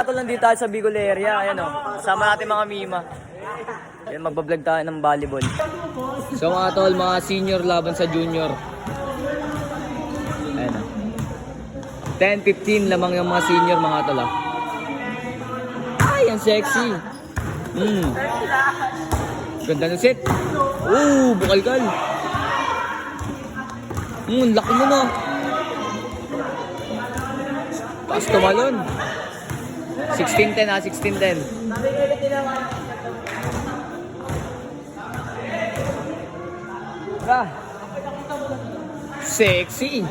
Ito lang dito tayo sa Bicol area, ayan o. Kasama natin mga Mima. Ayan, magbablog tayo ng volleyball. So mga tol, mga senior laban sa junior. Ayan o. 10-15 lamang yung mga senior mga tol ah. Ay, ang sexy. Hmm. Ganda ng set. Oo, bukal-kal. Hmm, laki mo no. Taas tumalon. 16-10 ah, 16-10. Ah. Sexy.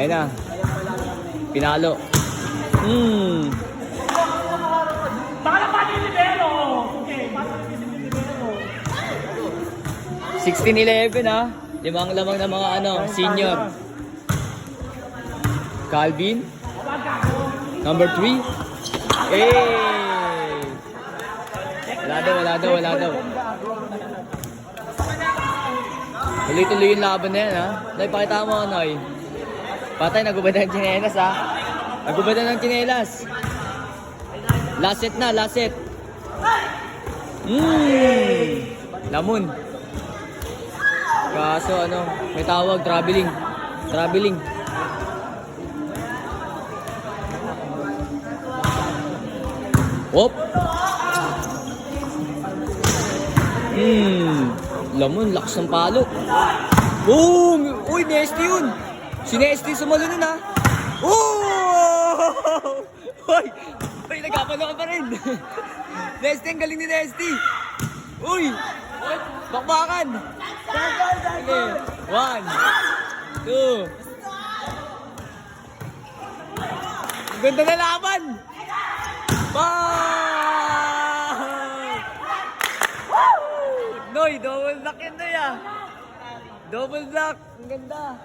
Ayun na. Pinalo. Hmm. Baka na pati yung libero! Okay, baka na yung libero. 16-11 ah. Limang lamang ng mga ano, senior. Calvin. Number 3. Hey! Wala daw, wala daw, wala daw. Tuloy-tuloy yung laban na yan ha. Nay, pakita mo eh. Patay, nagubad ng chinelas ha. Nagubad ng chinelas. Last set na, last set. Mmm! Lamon. Kaso ano, may tawag, traveling. Traveling. Op! Hmm, lamon, lakas ng palo. Boom! Uy, Nesty yun! Si Nesty sumalo nun ha. Oh! Uy! Uy, nagkapalo ka pa rin. Nesty, ang galing ni Nesty. Uy! Bakbakan! Sige. One. Two. Ganda na laban! Bang! Noy, double block yun Noy ah. Double block. Ang ganda.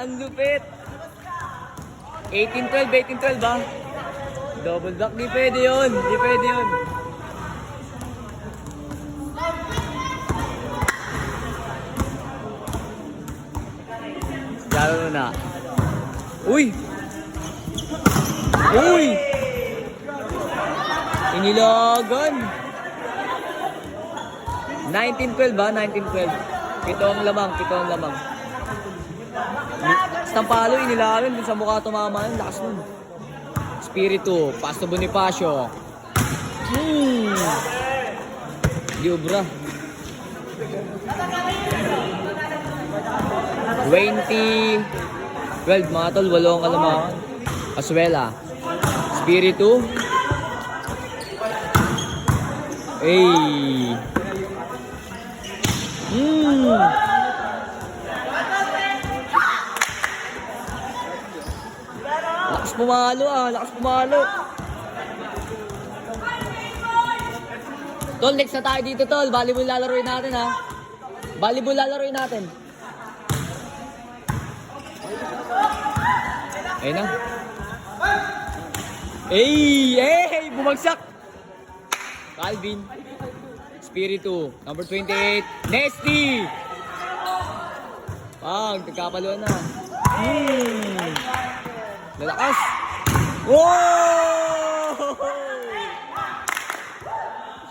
Ang lupit. 18-12, 18-12 ba? Double block. Di pwede yun. Di pwede yun. Lalo na. Uy! Uy! Inilagan! 1912 ba? 1912. Pito ang lamang, pito ang lamang. Stampalo, inilagan dun sa mukha tumama yun. Lakas nun. Spiritu, Pasto Bonifacio. Hmm. Diobra. 20 12 mga tol, walong kalamangan. Aswela. Spiritu. Ay. Hmm. Lakas pumalo ah, lakas pumalo. Tol, next na tayo dito tol. Volleyball lalaroin natin ha. Volleyball lalaroin natin. Ayun na. Ey! Ey! Bumagsak! Calvin. Spiritu. Number 28. Nesty! Pag, nagkapaluan na. Hmm. Lalakas. Wow!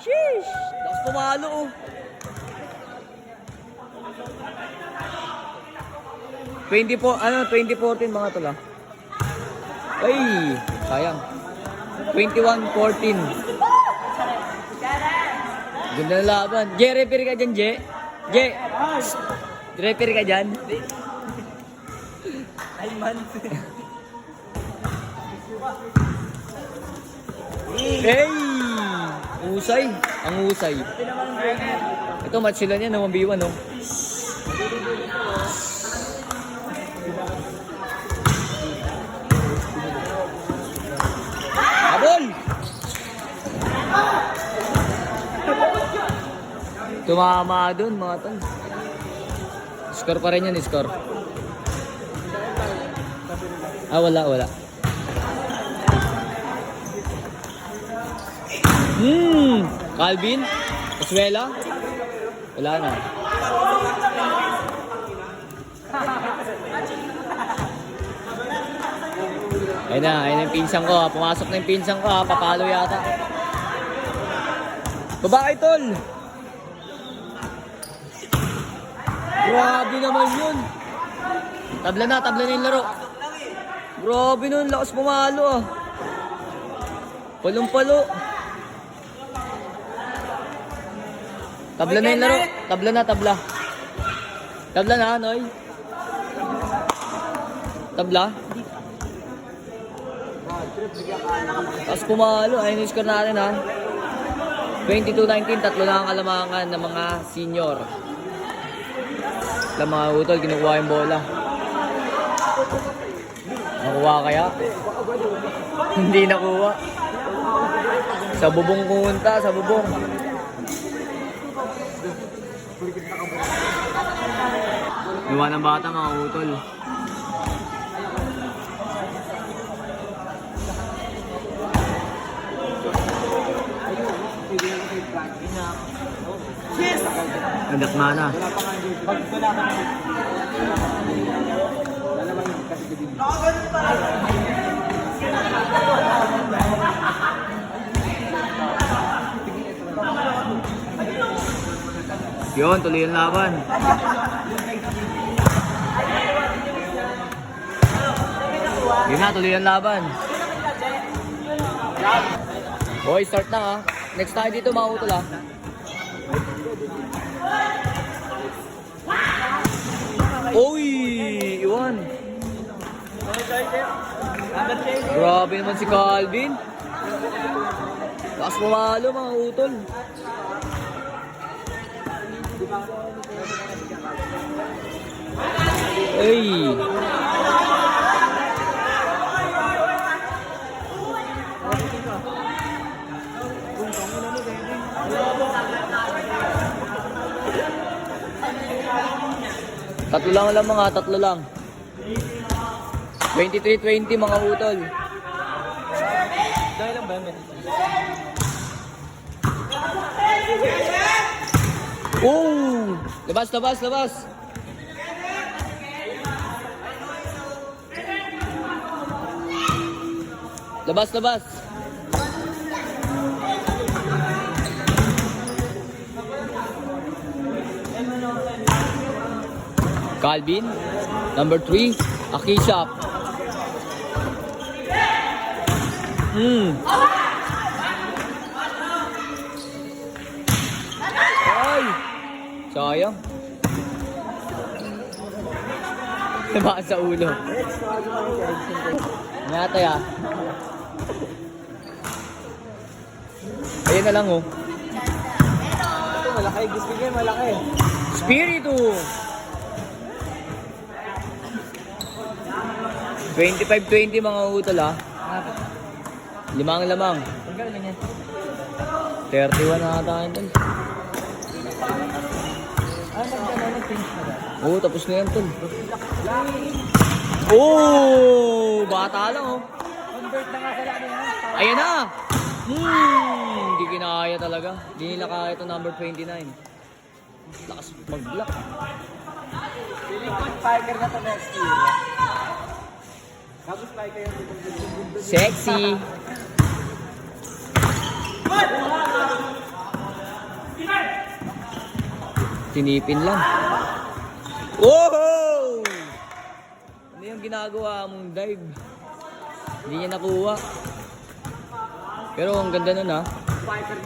Sheesh! Lakas pumalo oh. Twenty-four, ano, 2014 mga tula. Ay, sayang. 21-14. Ganda na laban. Je, referee ka dyan, Je. Je. Referee ka dyan. Hey! Usay. Ang usay. Ito, match sila niya, no? 1v1, no? Tumama dun, mga tol. Score pa rin yan, score. Ah, wala, wala. Hmm, Calvin? Oswela? Wala na. Ayun na, ayun yung pinsan ko. Pumasok na yung pinsan ko. Papalo yata. Babae tol! Grabe naman yun. Tabla na, tabla na yung laro. Grabe nun, lakas pumalo ah. Palong-palo. Tabla na yung laro. Tabla na, tabla. Tabla na, Noy. Tabla. Tapos pumalo. Ayun yung score natin ha. 22-19, tatlo lang ang kalamangan ng mga senior. Lang mga utol, kinukuha yung bola. Nakuha kaya? Hindi nakuha. Sa bubong kumunta, sa bubong. Iwa ng bata mga utol. Anak mana. Yun, tuloy yung laban. Yun na, tuloy yung laban. Boy, start na ha. Next tayo dito mga utol ha. Uy! Iwan! Grabe naman si Calvin. Lakas pumalo mga utol. Ay! Tatlo lang lang mga, tatlo lang. 23-20 mga utol. Dahil lang ba yan? Oh! Labas, labas, labas! Labas, labas! Calvin, number 3, Akishap. Hmm. Ay! Sayang. Diba sa ulo? Natay ah. Ayun na lang oh. Ito, malaki. Gusto niya, malaki. Spiritu! 25-20 mga utol ah. Limang lamang. Ang galing niya. 31 na ata yun tol. Oo, tapos na yan tol. Oh! Bata lang oh. Convert na nga sila niya. Ayan na! Hmm, hindi kinaya talaga. Hindi nila kaya ito number 29. Lakas mag-block. Feeling ko na to next. Sexy! Tinipin lang. Oh! Ano yung ginagawa mong dive? Hindi niya nakuha. Pero ang ganda nun ha.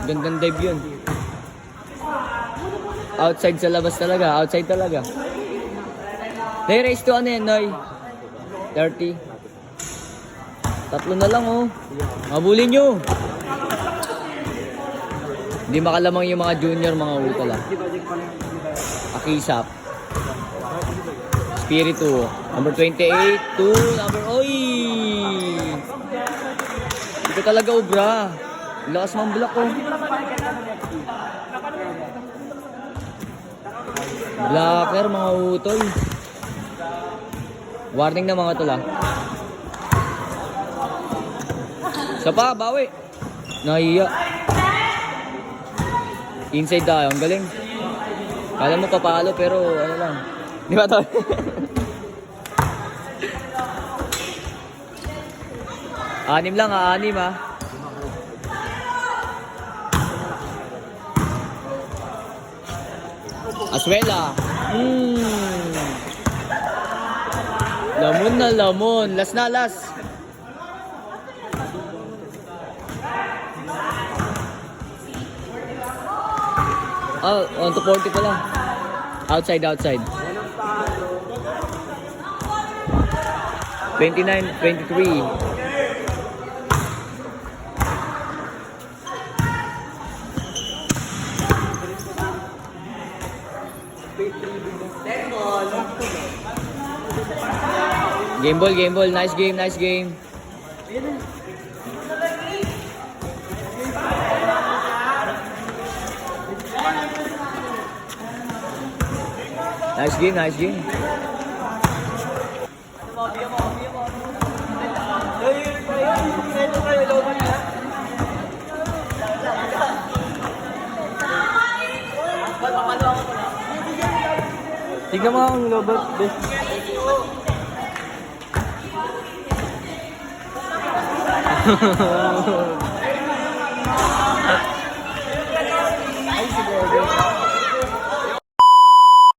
Gandang dive yun. Outside sa labas talaga. Outside talaga. They-race to ano yan, Noy? 30. Tatlo na lang oh. Mabulin nyo. Hindi makalamang yung mga junior, mga utol ah. Akisap. Spiritu. Number 28 to number... Oy! Ko talaga ubra. Lakas mang block oh. Blocker, mga utol. Warning na mga tol Isa pa, bawi. Nahiya. Inside tayo, ang galing. Kala mo papalo pero ano lang. Di ba tol? Anim lang ah, anim ah. Aswela. Mm. Lamon na lamon. Last na last. Oh, on to 40 pala. Outside, outside. 29, 23. Game ball, game ball. Nice game, nice game. Nice game, nice game. Tignan mo ang lobot.